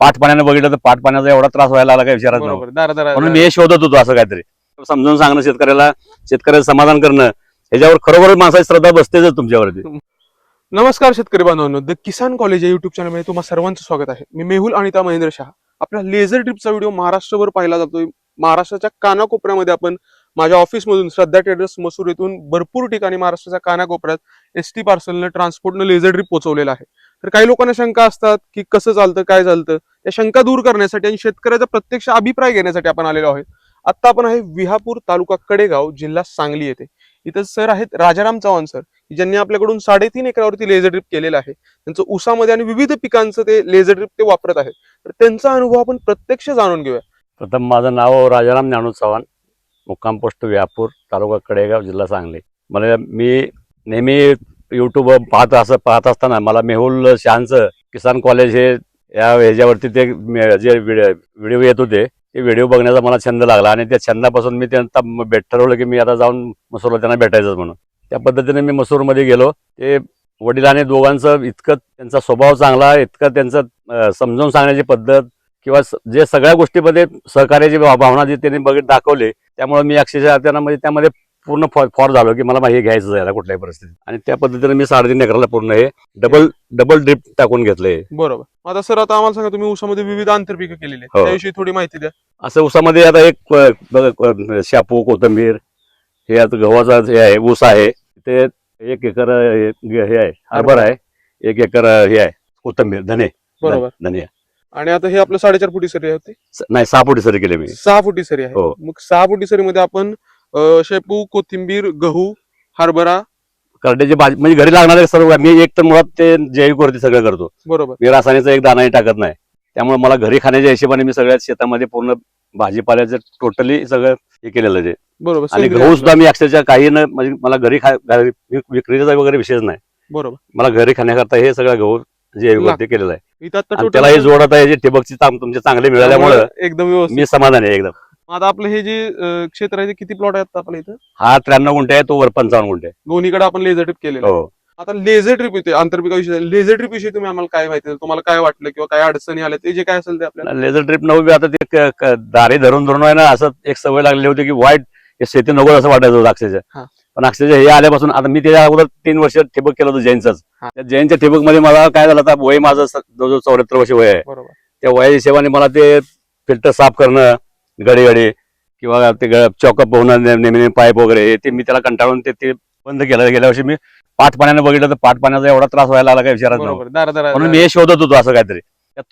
पाठ पाण्याने बघितलं तर पाठ पाण्याचा एवढा त्रास व्हायला लागला काय विचारात नव्हता म्हणून मी हे शोधत होतो असं काहीतरी. समजून सांगणं शेतकऱ्याला शेतकऱ्याचं समाधान करणं ह्याच्यावर खरोखर माणसाची श्रद्धा बसतेच तुमच्यावरती. नमस्कार शेतकरी बांधवांनो. द किसान कॉलेज या युट्यूब चॅनलमध्ये तुम्हा सर्वांचं स्वागत आहे. मी मेहुल अनिता महेंद्र शहा. आपला लेझर ट्रिपचा व्हिडिओ महाराष्ट्रभर पाहिला जातोय. महाराष्ट्राच्या कानाकोपऱ्यामध्ये आपण माझ्या ऑफिसमधून श्रद्धा ट्रेडर्स मसूर येथून भरपूर ठिकाणी महाराष्ट्राच्या कानाकोपऱ्यात एस टी पार्सलनं ट्रान्सपोर्टनं लेझर ट्रिप पोहोचवलेला आहे. तर काही लोकांना शंका असतात की कसं चालतं काय चालतं. त्या शंका दूर करण्यासाठी आणि शेतकऱ्याचा प्रत्यक्ष अभिप्राय घेण्यासाठी आपण आलेलो आहोत. आत्ता आपण आहे विहापूर तालुका कडेगाव जिल्हा सांगली येथे. इथं सर आहेत राजाराम चव्हाण सर ज्यांनी आपल्याकडून साडेतीन एकरावरती लेझर ड्रिप केलेलं आहे. त्यांचं उसामध्ये आणि विविध पिकांचं ते लेझर ड्रिप ते वापरत आहेत. तर त्यांचा अनुभव आपण प्रत्यक्ष जाणून घेऊया. प्रथम माझं नाव राजाराम ज्ञानू चव्हाण मुक्काम पोस्ट व्यापूर तालुका कडेगाव जिल्हा सांगली. मला मी नेहमी युट्यूब पाहत असं पाहत असताना मला मेहुल शहांचं किसान कॉलेज हे या ह्याच्यावरती ते जे व्हिडिओ येत होते ते व्हिडिओ बघण्याचा मला छंद लागला आणि त्या छंदापासून मी त्यांना भेट ठरवलं की मी आता जाऊन मसूरला त्यांना भेटायचं म्हणून. त्या पद्धतीने मी मसूरमध्ये गेलो. ते वडिलांनी दोघांचं इतकं त्यांचा स्वभाव चांगला इतकं त्यांचं समजावून सांगण्याची पद्धत किंवा स- जे सगळ्या गोष्टीमध्ये सहकार्याची भाव- भावना जी त्यांनी बघित दाखवली त्यामुळे मी अक्षरशः त्यांना म्हणजे त्यामध्ये पूर्ण फॉ- फॉर झालो की मला हे घ्यायचं आहे कुठल्याही परिस्थितीत. आणि त्या पद्धतीने मी साडेतीन एकराला पूर्ण हे डबल डबल ड्रिप टाकून घेतलंय बरोबर. आता सर आता आम्हाला सांगा तुम्ही ऊसामध्ये विविध आंतरपिकं केलेली आहेत. हो. त्याविषयी थोडी माहिती द्या. असं ऊसामध्ये आता एक अ, शापू कोथंबीर हे आता गव्हाचा हे आहे ऊस आहे. ते एक एकर अ, हे हे आहे हरभरा आहे. एक एकर अ, हे आहे कोथंबीर धने. बरोबर. धने आणि आता हे आपलं साडेचार फुटी सरी होती? स- नाही सहा फुटी सरी केले मी. सहा फुटी सरी आहे. हो. मग सहा फुटी सरीमध्ये आपण शेपू कोथिंबीर गहू हरभरा. करड्याची भाजी म्हणजे घरी लागणारे सर्व मी एक तर मुळात ते जैविक वरती सगळं करतो. बरोबर. मी रासायनिकचा एक दाणाही टाकत नाही. त्यामुळे मला घरी खाण्याच्या हिशोबाने मी सगळ्या शेतामध्ये पूर्ण भाजीपाल्याचं टोटली सगळं हे केलेलं आहे. बरोबर. आणि गहू. सुद्धा मी अक्षरशः काही न म्हणजे मला घरी खा विक्रीचा वगैरे विषयच नाही. बरोबर. मला घरी खाण्याकरता हे सगळं गहू जैविकवरती केलेलं आहे. त्याला हे जोडत आहे जे ठिबकची तुमचे चांगले मिळाल्यामुळे एकदम मी समाधान आहे एकदम. आता आपलं हे जे अं, क्षेत्र आहे ते किती प्लॉट आहेत आपल्या इथं हा त्र्याण्णव गुंठे आहे तो वर पंचावन्न गुंठे आहे. दोन्हीकडे आपण लेझर ट्रिप केलेलं आहे. हो आता लेझर ट्रिप येते आंतरपिकाविषयी लेझर ट्रिप विषयी तुम्ही आम्हाला काय माहिती? तुम्हाला काय वाटलं किंवा काय अडचणी आल्या ते जे काय असेल ते आपल्याला लेझर ट्रिप नव्हती आता ते क- क- दारे धरून धरून आहे ना असं एक सवय लागली होती की वाईट हे शेती नको असं वाटायचं होतं हा. अक्षरशः पण अक्षरशः हे आल्यापासून आता मी त्याच्या अगोदर तीन वर्ष ठिबक केलं होतं जैनचंच हा. त्या जैनच्या ठिबकमध्ये मला काय झालं आता वय माझं स- जवळजवळ चौऱ्याहत्तर वर्ष वय आहे बरोबर त्या वया हिशोबाने मला ते फिल्टर साफ करणं घडी घडी किंवा ते चॉकअप होणं ने- नेहमी नेहमी पाईप वगैरे हे ते मी त्याला कंटाळून ते ते बंद केलं. गेल्या वर्षी मी पाठ पाण्याने बघितलं तर पाठ पाण्याचा एवढा त्रास व्हायला लागला काय विचारात म्हणून मी हे शोधत होतो असं काहीतरी.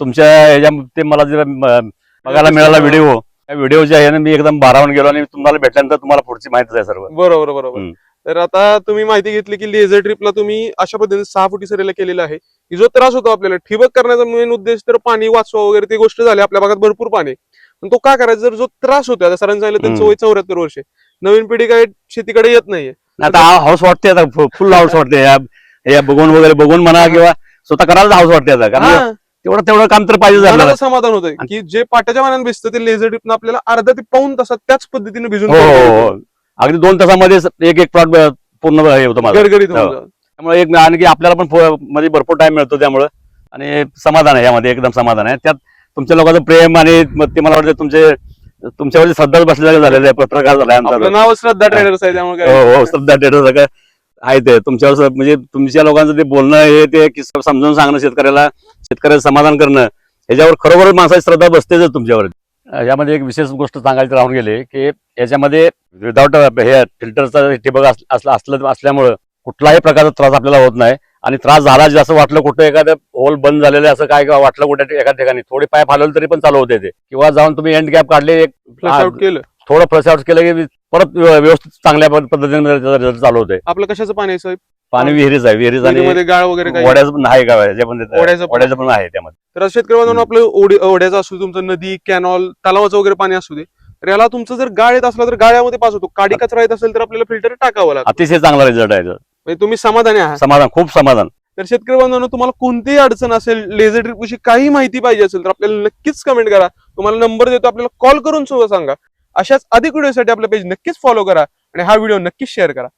तुमच्या ह्याच्या ते मला म- बघायला मिळाला व्हिडिओ त्या व्हिडिओच्या ह्याने मी एकदम भारावून गेलो आणि तुम्हाला भेटल्यानंतर तुम्हाला पुढची माहिती आहे सर्व. बरोबर बरोबर. तर आता तुम्ही माहिती घेतली की लेझर ट्रिपला तुम्ही अशा पद्धतीने सहा फुटी सरीला केलेला आहे. की जो त्रास होतो आपल्याला ठिबक करण्याचा मेन उद्देश तर पाणी वाचवा वगैरे ती गोष्ट झाली. आपल्या भागात भरपूर पाणी. पण तो काय करायचा? जर जो त्रास होतो आता सरांनी सांगितलं त्यांचं. वय चौऱ्याहत्तर वर्ष. नवीन पिढी काय शेतीकडे येत नाहीये. आता हाऊस वाटते आता फुल हाऊस वाटते या या बघून वगैरे बघून म्हणा किंवा स्वतः करायला हाऊस वाटते आता. कारण तेवढं तेवढं काम तर पाहिजे झालं समाधान होतंय की जे पाट्याच्या मनाने भिजतं ते लेझर ट्रिपनं आपल्याला अर्धा ते पाऊन तासात त्याच पद्धतीने भिजून हो हो हो अगदी दोन तासामध्ये एक एक प्लॉट पूर्ण हे होतं. त्यामुळे एक आणखी आपल्याला पण म्हणजे भरपूर टाइम मिळतो त्यामुळं. आणि समाधान आहे यामध्ये एकदम समाधान आहे. त्यात तुमच्या लोकांचं प्रेम आणि मग ते मला वाटतं तुमचे तुमच्यावरती श्रद्धा बसलेलं झालेलं आहे पत्रकार झालाय आमचा आपलं नाव श्रद्धा ट्रेडर्स आहे त्यामुळे काय? हो हो श्रद्धा डेटर सगळं आहे ते. तुमच्यावर स- म्हणजे तुमच्या लोकांचं ते बोलणं हे ते की स- समजावून सांगणं शेतकऱ्याला शेतकऱ्याचं समाधान करणं ह्याच्यावर खरोखर माणसाची श्रद्धा बसतेच तुमच्यावर. अं, यामध्ये एक विशेष गोष्ट सांगायची राहून गेले की याच्यामध्ये विदाऊट हे फिल्टरचा ठिबक अस- असलं असलं असल्यामुळं कुठलाही प्रकारचा त्रास आपल्याला होत नाही. आणि त्रास झाला जास्त वाटलं कुठं एखादं होल बंद झालेलं असं काय किंवा वाटलं कुठे एका ठिकाणी. थोडी पाईप हलवलं तरी पण चालू होते ते. किंवा जाऊन तुम्ही एंड कॅप काढले एक केलं. थोडं फ्लश आउट केलं की परत व्य- व्यवस्थित चांगल्या पद- पद्धतीने चालू होते. आपलं कशाचं पाणी आहे साहेब? पाणी विहिरीच आहे. विहिरीच आणि गाळ वगैरे वड्याचं पण आहे त्याच्यामध्ये ओढ्याचं पण- आहे त्यामध्ये. तर शेतकरी बांधवांनो आपलं ओढी- ओढ्याचं असू तुमचं नदी कॅनॉल तलावाचं वगैरे पाणी असू दे तर याला तुमचं जर गाळ येत असला तर गाळ्यामध्ये पास होतो. काडी कचरा येत असेल तर आपल्याला फिल्टर टाकावं लागतं. अतिशय चांगला रिझल्ट आहे. म्हणजे तुम्ही समाधानी आहात? समाधान खूप समाधान. तर शेतकरी बांधवांनो तुम्हाला कोणतीही अडचण असेल लेझर ट्रिप विषयी काही माहिती पाहिजे असेल तर आपल्याला नक्कीच कमेंट करा. तुम्हाला नंबर देतो आपल्याला कॉल करून सुद्धा सांगा. अशाच अधिक व्हिडिओसाठी आपलं पेज नक्कीच फॉलो करा आणि हा व्हिडिओ नक्कीच शेअर करा.